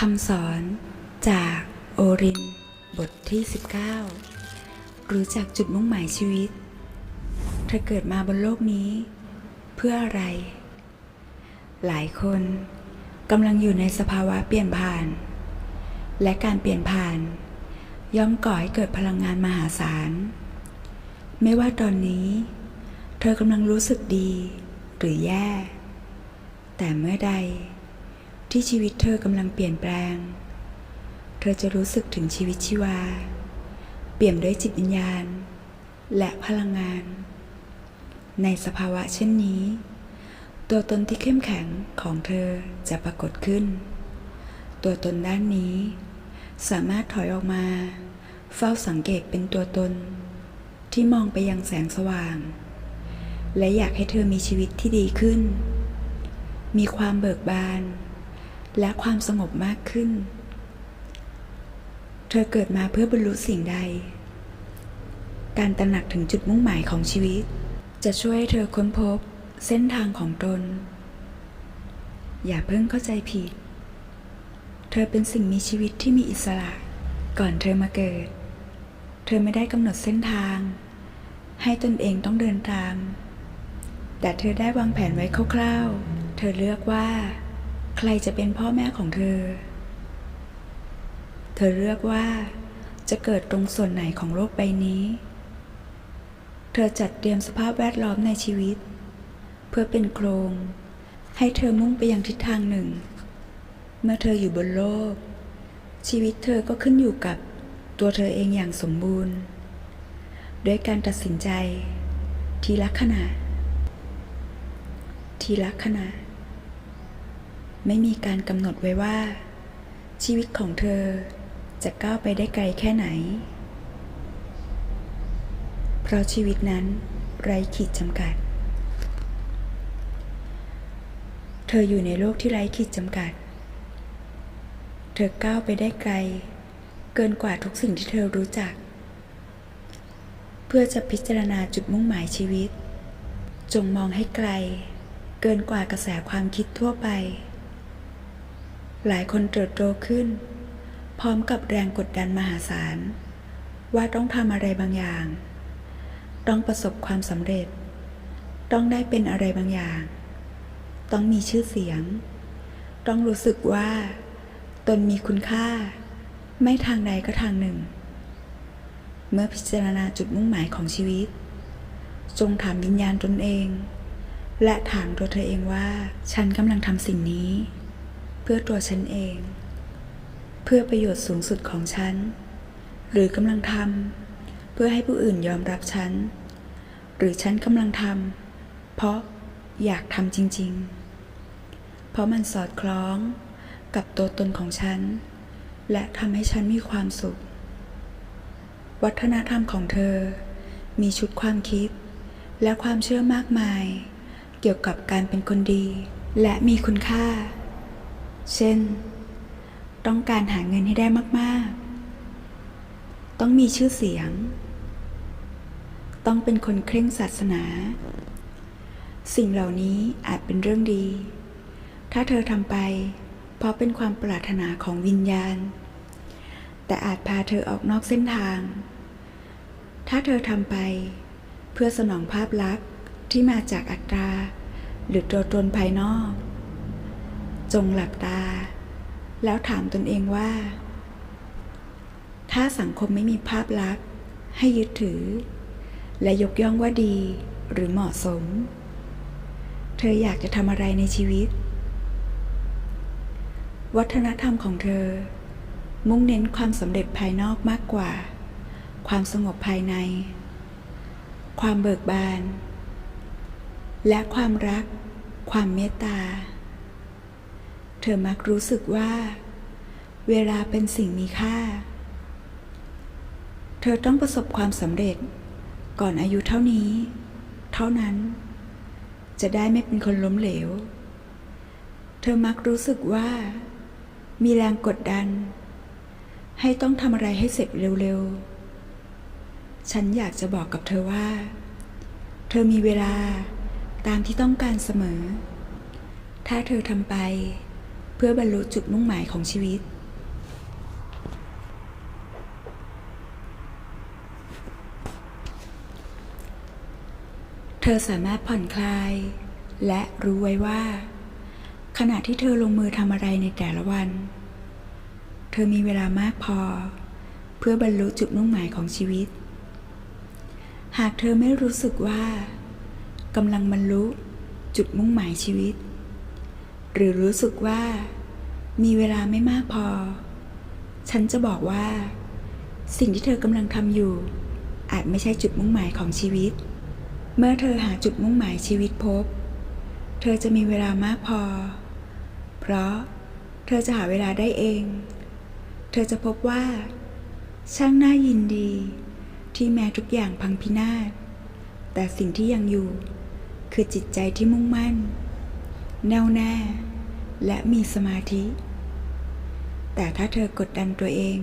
คำสอนจากโอริน บทที่ 19 รู้จักจุดมุ่งหมายชีวิต เธอเกิดมาบนโลกนี้ เพื่ออะไร หลายคนกำลังอยู่ในสภาวะเปลี่ยนผ่าน และการเปลี่ยนผ่าน ย่อมก่อให้เกิดพลังงานมหาศาล ไม่ว่าตอนนี้ เธอกำลังรู้สึกดีหรือแย่ แต่เมื่อใด ที่ชีวิตเธอกำลังเปลี่ยนแปลง เธอจะรู้สึกถึงชีวิตชีวา เปี่ยมด้วยจิตวิญญาณ และพลังงาน ในสภาวะเช่นนี้ ตัวตนที่เข้มแข็งของเธอจะปรากฏขึ้น ตัวตนด้านนี้ สามารถถอยออกมา เฝ้าสังเกตเป็นตัวตน ที่มองไปยังแสงสว่าง และอยากให้เธอมีชีวิตที่ดีขึ้น มีความเบิกบาน และความสงบมากขึ้น เธอเกิดมาเพื่อบรรลุสิ่งใด การตระหนักถึงจุดมุ่งหมายของชีวิต จะช่วยให้เธอค้นพบเส้นทางของตน อย่าเพิ่งเข้าใจผิด เธอเป็นสิ่งมีชีวิตที่มีอิสระ ก่อนเธอมาเกิด เธอไม่ได้กำหนดเส้นทาง ให้ตนเองต้องเดินตาม แต่เธอได้วางแผนไว้คร่าวๆ เธอเลือกว่า ใครจะเป็นพ่อแม่ของเธอ เธอเลือกว่าจะเกิดตรงส่วนไหนของโลกใบนี้ เธอจัดเตรียมสภาพแวดล้อมในชีวิต เพื่อเป็นโครง ให้เธอมุ่งไปยังทิศทางหนึ่ง เมื่อเธออยู่บนโลก ชีวิตเธอก็ขึ้นอยู่กับตัวเธอเองอย่างสมบูรณ์ ด้วยการตัดสินใจ ทีละขณะ ทีละขณะ ไม่มีการกำหนดไว้ว่า ชีวิตของเธอจะก้าวไปได้ไกลแค่ไหน เพราะชีวิตนั้นไร้ขีดจำกัด เธออยู่ในโลกที่ไร้ขีดจำกัด เธอก้าวไปได้ไกล เกินกว่าทุกสิ่งที่เธอรู้จัก เพื่อจะพิจารณาจุดมุ่งหมายชีวิต จงมองให้ไกล เกินกว่ากระแสความคิดทั่วไป หลายคนเติบโตขึ้น พร้อมกับแรงกดดันมหาศาล ว่าต้องทำอะไรบางอย่าง ต้องประสบความสำเร็จ ต้องได้เป็นอะไรบางอย่าง ต้องมีชื่อเสียง ต้องรู้สึกว่า ตนมีคุณค่า ไม่ทางใดก็ทางหนึ่ง เมื่อพิจารณาจุดมุ่งหมายของชีวิต จงถามวิญญาณตนเอง และถามตัวเธอเองว่า ฉันกำลังทำสิ่งนี้ เพื่อตัวฉันเอง เพื่อประโยชน์สูงสุดของฉัน หรือกำลังทำเพื่อให้ผู้อื่นยอมรับฉัน หรือฉันกำลังทำเพราะอยากทำจริง ๆ เพราะมันสอดคล้องกับตัวตนของฉัน และทำให้ฉันมีความสุข วัฒนธรรมของเธอ มีชุดความคิด และความเชื่อมากมาย เกี่ยวกับการเป็นคนดี และมีคุณค่า เช่น ต้องการหาเงินให้ได้มากๆ ต้องมีชื่อเสียง ต้องเป็นคนเคร่งศาสนา สิ่งเหล่านี้อาจเป็นเรื่องดี ถ้าเธอทำไป เพราะเป็นความปรารถนาของวิญญาณ แต่อาจพาเธอออกนอกเส้นทาง ถ้าเธอทำไป เพื่อสนองภาพลักษณ์ที่มาจากอัตรา หรือตัวตนภายนอก จงหลับตา แล้วถามตนเองว่า ถ้าสังคมไม่มีภาพลักษณ์ ให้ยึดถือ และยกย่องว่าดีหรือเหมาะสม เธออยากจะทำอะไรในชีวิต วัฒนธรรมของเธอ มุ่งเน้นความสำเร็จภายนอกมากกว่า ความสงบภายใน ความเบิกบาน และความรัก ความเมตตา เธอมักรู้สึกว่า เวลาเป็นสิ่งมีค่า เธอต้องประสบความสำเร็จ ก่อนอายุเท่านี้ เท่านั้น จะได้ไม่เป็นคนล้มเหลว เธอมักรู้สึกว่า มีแรงกดดัน ให้ต้องทำอะไรให้เสร็จเร็วๆ ฉันอยากจะบอกกับเธอว่า เธอมีเวลาตามที่ต้องการเสมอถ้าเธอทำไป เพื่อบรรลุจุดมุ่งหมายของชีวิต เธอสามารถผ่อนคลาย และรู้ไว้ว่า ขณะที่เธอลงมือทำอะไรในแต่ละวัน เธอมีเวลามากพอ เพื่อบรรลุจุดมุ่งหมายของชีวิต หากเธอไม่รู้สึกว่ากำลังบรรลุจุดมุ่งหมายชีวิต หรือรู้สึกว่า มีเวลาไม่มากพอ ฉันจะบอกว่า สิ่งที่เธอกำลังทำอยู่ อาจไม่ใช่จุดมุ่งหมายของชีวิต เมื่อเธอหาจุดมุ่งหมายชีวิตพบ เธอจะมีเวลามากพอ เพราะเธอจะหาเวลาได้เอง เธอจะพบว่า ช่างน่ายินดี ที่แม้ทุกอย่างพังพินาศแต่สิ่งที่ยังอยู่ คือจิตใจที่มุ่งมั่น แน่วแน่ และมีสมาธิ แต่ถ้าเธอกดดันตัวเอง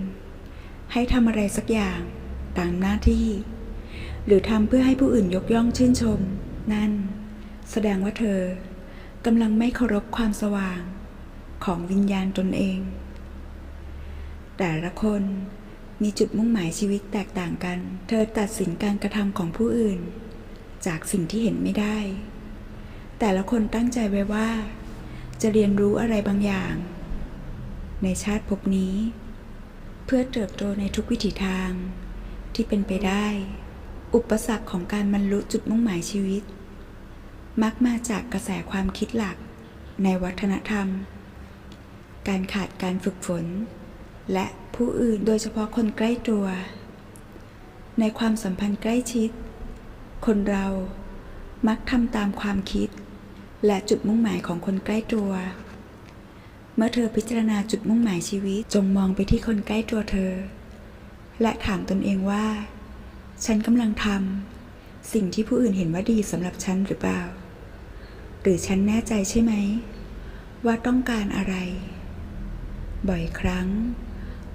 ให้ทำอะไรสักอย่างตามหน้าที่ หรือทำเพื่อให้ผู้อื่นยกย่องชื่นชม นั่น แสดงว่าเธอกำลังไม่เคารพความสว่างของวิญญาณตนเอง แต่ละคนมีจุดมุ่งหมายชีวิตแตกต่างกัน เธอตัดสินการกระทำของผู้อื่น จากสิ่งที่เห็นไม่ได้ แต่ละคนตั้งใจไว้ว่า จะเรียนรู้อะไรบางอย่าง ในชาติภพนี้ เพื่อเติบโตในทุกวิถีทางที่เป็นไปได้ อุปสรรคของการบรรลุจุดมุ่งหมายชีวิต มักมาจากกระแสความคิดหลักในวัฒนธรรม การขาดการฝึกฝน และผู้อื่นโดยเฉพาะคนใกล้ตัว ในความสัมพันธ์ใกล้ชิด คนเรามักทำตามความคิด และจุดมุ่งหมายของคนใกล้ตัว เมื่อเธอพิจารณาจุดมุ่งหมายชีวิตจงมองไปที่คนใกล้ตัวเธอ และถามตนเองว่า ฉันกำลังทำสิ่งที่ผู้อื่นเห็นว่าดีสำหรับฉันหรือเปล่า หรือฉันแน่ใจใช่ไหม ว่าต้องการอะไร บ่อยครั้ง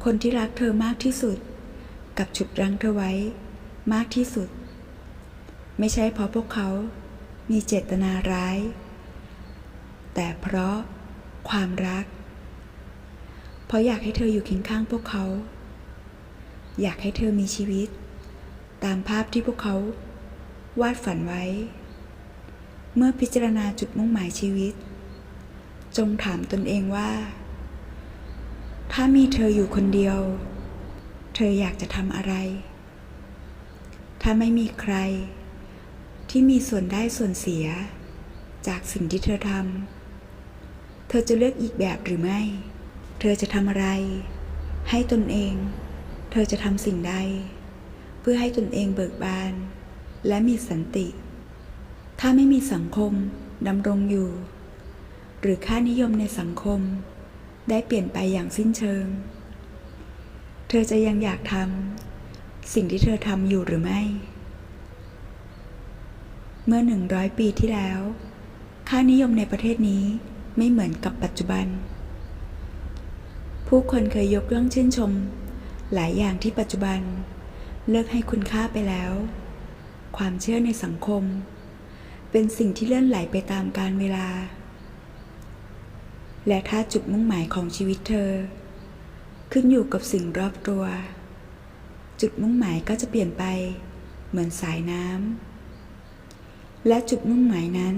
คนที่รักเธอมากที่สุด กับฉุดรั้งเธอไว้ มากที่สุด ไม่ใช่เพราะพวกเขามีเจตนาร้าย แต่เพราะความรัก เพราะอยากให้เธออยู่เคียงข้างพวกเขา อยากให้เธอมีชีวิต ตามภาพที่พวกเขา วาดฝันไว้ เมื่อพิจารณาจุดมุ่งหมายชีวิต จงถามตนเองว่า ถ้ามีเธออยู่คนเดียว เธออยากจะทำอะไร ถ้าไม่มีใครที่มีส่วนได้ส่วนเสีย จากสิ่งที่เธอทำ เธอจะเลือกอีกแบบหรือไม่ เธอจะทำอะไร ให้ตนเอง เธอจะทำสิ่งใด เพื่อให้ตนเองเบิกบาน และมีสันติ ถ้าไม่มีสังคมดำรงอยู่ หรือค่านิยมในสังคม ได้เปลี่ยนไปอย่างสิ้นเชิง เธอจะยังอยากทำสิ่งที่เธอทำอยู่หรือไม่ เมื่อหนึ่งร้อยปีที่แล้ว ค่านิยมในประเทศนี้ ไม่เหมือนกับปัจจุบัน ผู้คนเคยยกย่องชื่นชม หลายอย่างที่ปัจจุบัน เลิกให้คุณค่าไปแล้ว ความเชื่อในสังคม เป็นสิ่งที่เลื่อนไหลไปตามกาลเวลา และถ้าจุดมุ่งหมายของชีวิตเธอ ขึ้นอยู่กับสิ่งรอบตัว จุดมุ่งหมายก็จะเปลี่ยนไป เหมือนสายน้ำและจุดมุ่งหมายนั้น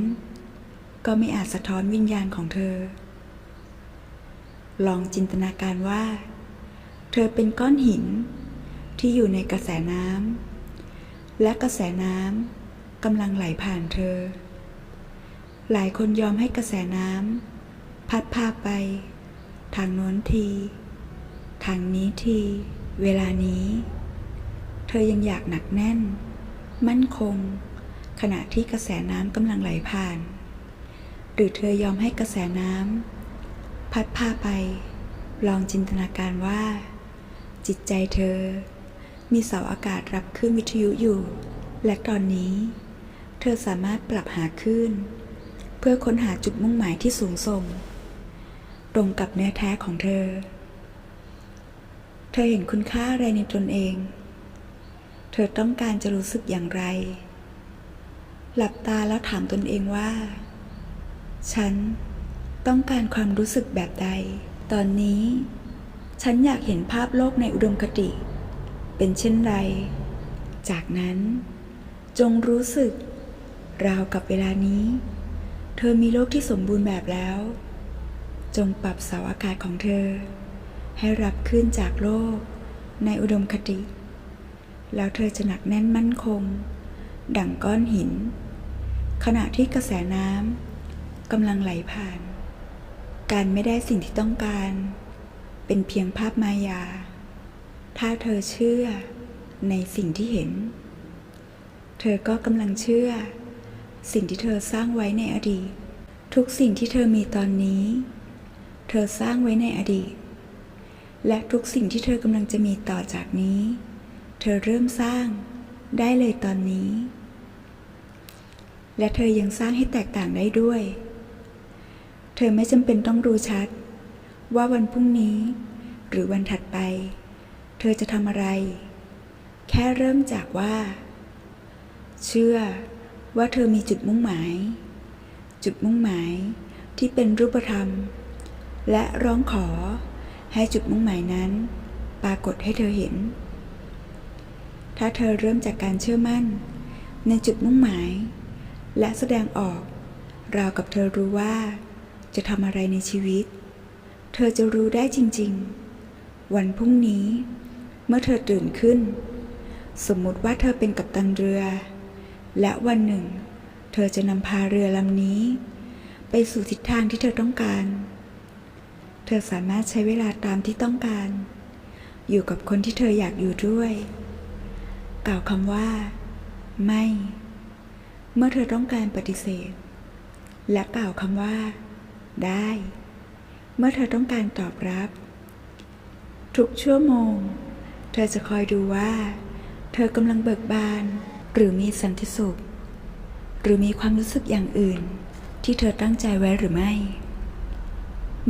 ก็ไม่อาจสะท้อนวิญญาณของเธอ ลองจินตนาการว่า เธอเป็นก้อนหินที่อยู่ในกระแสน้ำและกระแสน้ำกำลังไหลผ่านเธอ หลายคนยอมให้กระแสน้ำพัดพาไป ทางโน้นที ทางนี้ที เวลานี้ เธอยังอยากหนักแน่น มั่นคง ขณะที่กระแสน้ำกำลังไหลผ่าน หรือเธอยอมให้กระแสน้ำพัดพาไป ลองจินตนาการว่า จิตใจเธอ มีเสาอากาศรับคลื่นวิทยุอยู่ และตอนนี้ เธอสามารถปรับหาคลื่น เพื่อค้นหาจุดมุ่งหมายที่สูงส่ง ตรงกับเนื้อแท้ของเธอ เธอเห็นคุณค่าอะไรในตนเอง เธอต้องการจะรู้สึกอย่างไร หลับตาแล้วถามตนเองว่า ฉันต้องการความรู้สึกแบบใด ตอนนี้ ฉันอยากเห็นภาพโลกในอุดมคติ เป็นเช่นไร จากนั้น จงรู้สึก ราวกับเวลานี้ เธอมีโลกที่สมบูรณ์แบบแล้ว จงปรับเสาอากาศของเธอ ให้รับขึ้นจากโลกในอุดมคติ แล้วเธอจะหนักแน่นมั่นคง ดั่งก้อนหิน ขณะที่กระแสน้ำ กำลังไหลผ่าน การไม่ได้สิ่งที่ต้องการ เป็นเพียงภาพมายา ถ้าเธอเชื่อในสิ่งที่เห็น เธอก็กำลังเชื่อ สิ่งที่เธอสร้างไว้ในอดีต ทุกสิ่งที่เธอมีตอนนี้ เธอสร้างไว้ในอดีต และทุกสิ่งที่เธอกำลังจะมีต่อจากนี้ เธอเริ่มสร้างได้เลยตอนนี้ และเธอยังสร้างให้แตกต่างได้ด้วย เธอไม่จำเป็นต้องรู้ชัด ว่าวันพรุ่งนี้ หรือวันถัดไป เธอจะทำอะไร แค่เริ่มจากว่า เชื่อว่าเธอมีจุดมุ่งหมาย จุดมุ่งหมายที่เป็นรูปธรรม และร้องขอให้จุดมุ่งหมายนั้น ปรากฏให้เธอเห็น ถ้าเธอเริ่มจากการเชื่อมั่น ในจุดมุ่งหมาย และแสดงออกราวกับเธอรู้ว่า จะทำอะไรในชีวิต เธอจะรู้ได้จริง ๆ วันพรุ่งนี้ เมื่อเธอตื่นขึ้น สมมุติว่าเธอเป็นกัปตันเรือ และวันหนึ่ง เธอจะนำพาเรือลำนี้ ไปสู่ทิศทางที่เธอต้องการ เธอสามารถใช้เวลาตามที่ต้องการ อยู่กับคนที่เธออยากอยู่ด้วย กล่าวคำว่า ไม่ เมื่อเธอต้องการปฏิเสธ และกล่าวคำว่า ได้ เมื่อเธอต้องการตอบรับ ทุกชั่วโมง เธอจะคอยดูว่า เธอกำลังเบิกบาน หรือมีสันติสุข หรือมีความรู้สึกอย่างอื่น ที่เธอตั้งใจไว้หรือไม่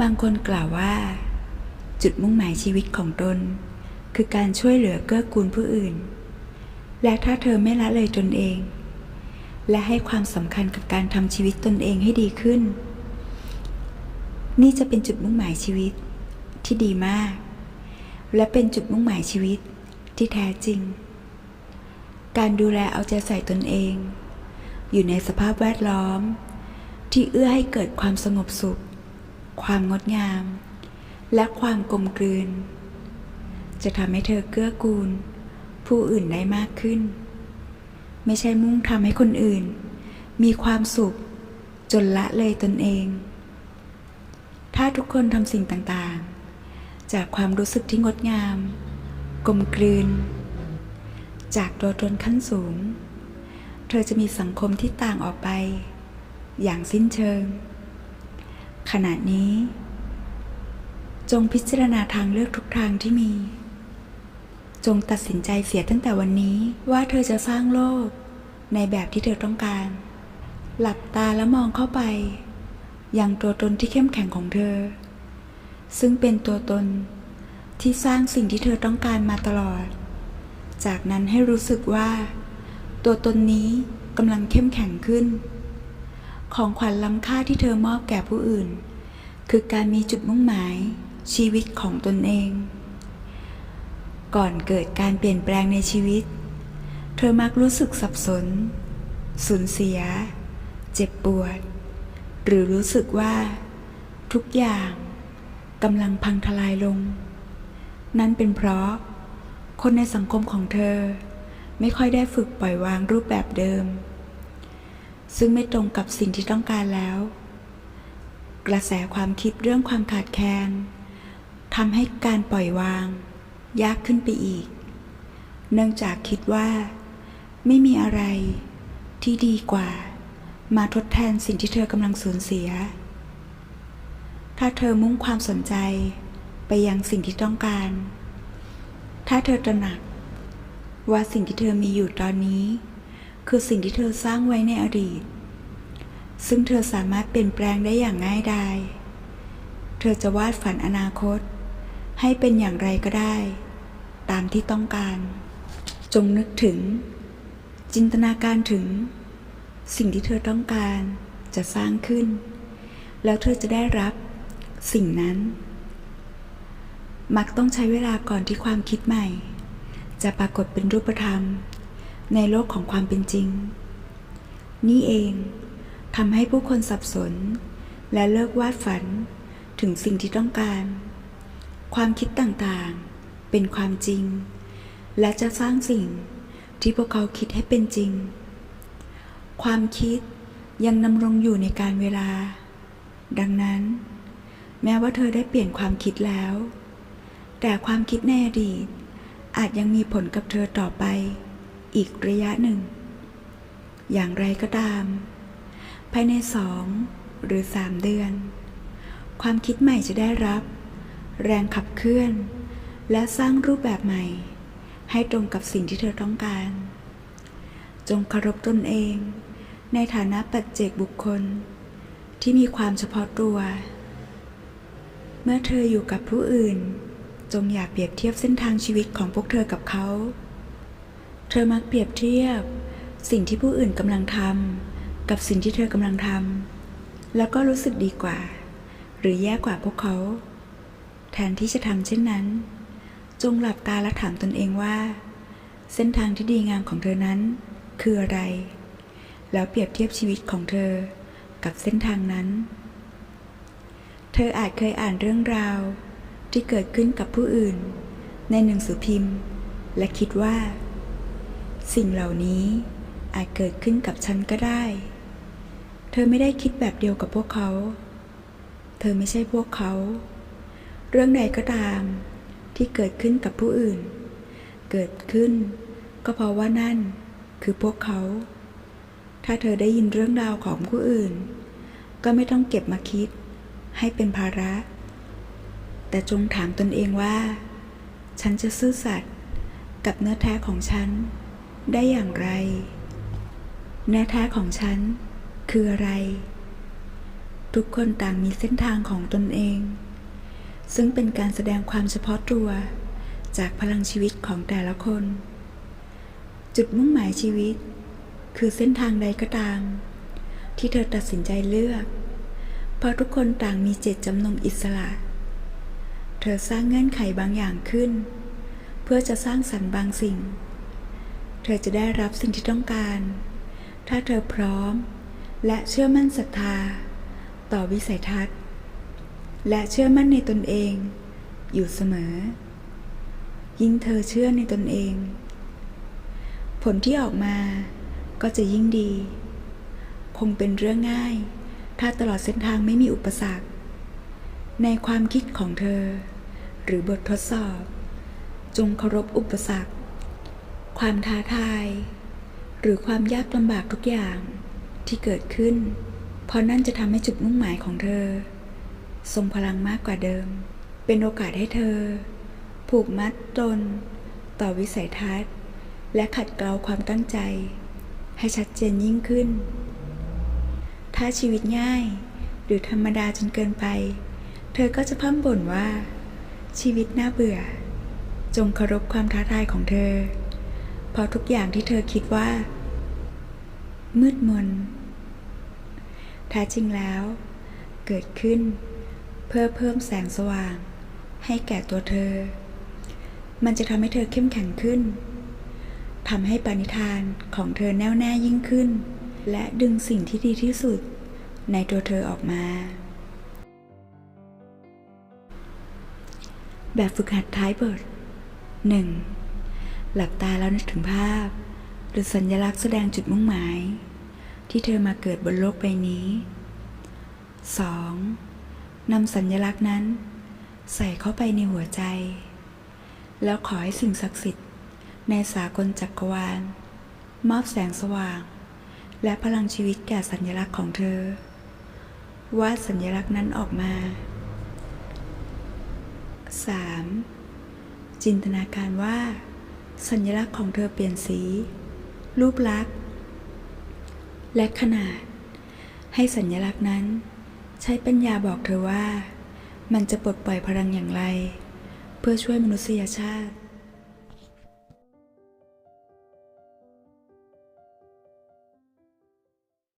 บางคนกล่าวว่า จุดมุ่งหมายชีวิตของตน คือการช่วยเหลือเกื้อกูลผู้อื่น และถ้าเธอไม่ละเลยตนเอง และให้ความสำคัญกับการทำชีวิตตนเองให้ดีขึ้น นี่จะเป็นจุดมุ่งหมายชีวิตที่ดีมาก และเป็นจุดมุ่งหมายชีวิตที่แท้จริง การดูแลเอาใจใส่ตนเอง อยู่ในสภาพแวดล้อม ที่เอื้อให้เกิดความสงบสุข ความงดงาม และความกลมกลืน จะทำให้เธอเกื้อกูล ผู้อื่นได้มากขึ้น ไม่ใช่มุ่งทำให้คนอื่น มีความสุขจนละเลยตนเอง ถ้าทุกคนทำสิ่งต่างๆ จากความรู้สึกที่งดงาม กลมกลืน จากตัวตนขั้นสูง เธอจะมีสังคมที่ต่างออกไป อย่างสิ้นเชิง ขณะนี้ จงพิจารณาทางเลือกทุกทางที่มี จงตัดสินใจเสียตั้งแต่วันนี้ว่าเธอจะสร้างโลกในแบบที่เธอต้องการ หลับตาแล้วมองเข้าไป อยังตัวตนที่เข้มแข็งของเธอ ซึ่งเป็นตัวตนที่สร้างสิ่งที่เธอต้องการมาตลอด จากนั้นให้รู้สึกว่า ตัวตนนี้กำลังเข้มแข็งขึ้น ของขวัญล้ำค่าที่เธอมอบแก่ผู้อื่น คือการมีจุดมุ่งหมายชีวิตของตนเอง ก่อนเกิดการเปลี่ยนแปลงในชีวิต เธอมักรู้สึกสับสน สูญเสีย เจ็บปวด หรือรู้สึกว่า ทุกอย่างกำลังพังทลายลง นั่นเป็นเพราะ คนในสังคมของเธอ ไม่ค่อยได้ฝึกปล่อยวางรูปแบบเดิม ซึ่งไม่ตรงกับสิ่งที่ต้องการแล้ว กระแสความคิดเรื่องความขาดแคลนทำให้การปล่อยวาง ยากขึ้นไปอีก เนื่องจากคิดว่า ไม่มีอะไรที่ดีกว่า มาทดแทนสิ่งที่เธอกำลังสูญเสีย ถ้าเธอมุ่งความสนใจไปยังสิ่งที่ต้องการ ถ้าเธอตระหนัก ว่าสิ่งที่เธอมีอยู่ตอนนี้ คือสิ่งที่เธอสร้างไว้ในอดีต ซึ่งเธอสามารถเปลี่ยนแปลงได้อย่างง่ายดาย เธอจะวาดฝันอนาคต ให้เป็นอย่างไรก็ได้ ตามที่ต้องการ จงนึกถึง จินตนาการถึง สิ่งที่เธอต้องการจะสร้างขึ้น แล้วเธอจะได้รับสิ่งนั้น มักต้องใช้เวลาก่อนที่ความคิดใหม่ จะปรากฏเป็นรูปธรรม ในโลกของความเป็นจริง นี่เองทำให้ผู้คนสับสน และเลิกวาดฝันถึงสิ่งที่ต้องการ ความคิดต่างๆ เป็นความจริง และจะสร้างสิ่งที่พวกเขาคิดให้เป็นจริง ความคิดยังดำรงอยู่ในการเวลา ดังนั้น แม้ว่าเธอได้เปลี่ยนความคิดแล้ว แต่ความคิดในอดีต อาจยังมีผลกับเธอต่อไป อีกระยะหนึ่ง อย่างไรก็ตาม ภายในสองหรือสามเดือน ความคิดใหม่จะได้รับ แรงขับเคลื่อน และสร้างรูปแบบใหม่ ให้ตรงกับสิ่งที่เธอต้องการ จงเคารพตนเอง ในฐานะปัจเจกบุคคล ที่มีความเฉพาะตัว เมื่อเธออยู่กับผู้อื่น จงอย่าเปรียบเทียบเส้นทางชีวิตของพวกเธอกับเขา เธอมักเปรียบเทียบ สิ่งที่ผู้อื่นกำลังทำกับสิ่งที่เธอกำลังทำแล้วก็รู้สึกดีกว่า หรือแย่กว่าพวกเขา แทนที่จะทำเช่นนั้น จงหลับตาและถามตนเองว่า เส้นทางที่ดีงามของเธอนั้น คืออะไร แล้วเปรียบเทียบชีวิตของเธอกับเส้นทางนั้น เธออาจเคยอ่านเรื่องราวที่เกิดขึ้นกับผู้อื่น ในหนังสือพิมพ์ และคิดว่า สิ่งเหล่านี้อาจเกิดขึ้นกับฉันก็ได้ เธอไม่ได้คิดแบบเดียวกับพวกเขา เธอไม่ใช่พวกเขา เรื่องใดก็ตามที่เกิดขึ้นกับผู้อื่น เกิดขึ้นก็เพราะว่านั่นคือพวกเขา ถ้าเธอได้ยินเรื่องราวของผู้อื่น ก็ไม่ต้องเก็บมาคิด ให้เป็นภาระ แต่จงถามตนเองว่า ฉันจะซื่อสัตย์กับเนื้อแท้ของฉัน ได้อย่างไร เนื้อแท้ของฉัน คืออะไร ทุกคนต่างมีเส้นทางของตนเอง ซึ่งเป็นการแสดงความเฉพาะตัว จากพลังชีวิตของแต่ละคน จุดมุ่งหมายชีวิต คือเส้นทางใดก็ตาม ที่เธอตัดสินใจเลือก เพราะทุกคนต่างมีเจตจำนงอิสระ เธอสร้างเงื่อนไขบางอย่างขึ้น เพื่อจะสร้างสรรค์บางสิ่ง เธอจะได้รับสิ่งที่ต้องการ ถ้าเธอพร้อม และเชื่อมั่นศรัทธา ต่อวิสัยทัศน์ และเชื่อมั่นในตนเอง อยู่เสมอ ยิ่งเธอเชื่อในตนเองผลที่ออกมา ก็จะยิ่งดี คงเป็นเรื่องง่าย ถ้าตลอดเส้นทางไม่มีอุปสรรค ในความคิดของเธอ หรือบททดสอบ จงเคารพอุปสรรค ความท้าทาย หรือความยากลำบากทุกอย่างที่เกิดขึ้น เพราะนั่นจะทำให้จุดมุ่งหมายของเธอ ทรงพลังมากกว่าเดิม เป็นโอกาสให้เธอ ผูกมัดตน ต่อวิสัยทัศน์ และขัดเกลาความตั้งใจ ให้ชัดเจนยิ่งขึ้น ถ้าชีวิตง่าย หรือธรรมดาจนเกินไป เธอก็จะพร่ำบ่นว่า ชีวิตน่าเบื่อ จงเคารพความท้าทายของเธอ เพราะทุกอย่างที่เธอคิดว่า มืดมนแท้จริงแล้ว เกิดขึ้น เพื่อเพิ่มแสงสว่าง ให้แก่ตัวเธอ มันจะทำให้เธอเข้มแข็งขึ้น ทำให้ปณิธานของเธอแน่วแน่ยิ่งขึ้น และดึงสิ่งที่ดีที่สุด ในตัวเธอออกมา แบบฝึกหัดท้ายบท 1. หลับตาแล้วนึกถึงภาพ หรือสัญลักษณ์แสดงจุดมุ่งหมาย ที่เธอมาเกิดบนโลกใบนี้ 2. นำสัญลักษณ์นั้น ใส่เข้าไปในหัวใจ แล้วขอให้สิ่งศักดิ์สิทธิ์ ในสากลจักรวาล มอบแสงสว่าง และพลังชีวิตแก่สัญลักษณ์ของเธอ วาดสัญลักษณ์นั้นออกมา 3. จินตนาการว่า สัญลักษณ์ของเธอเปลี่ยนสี รูปลักษณ์ และขนาด ให้สัญลักษณ์นั้น ใช้ปัญญาบอกเธอว่า มันจะปลดปล่อยพลังอย่างไร เพื่อช่วยมนุษยชาติ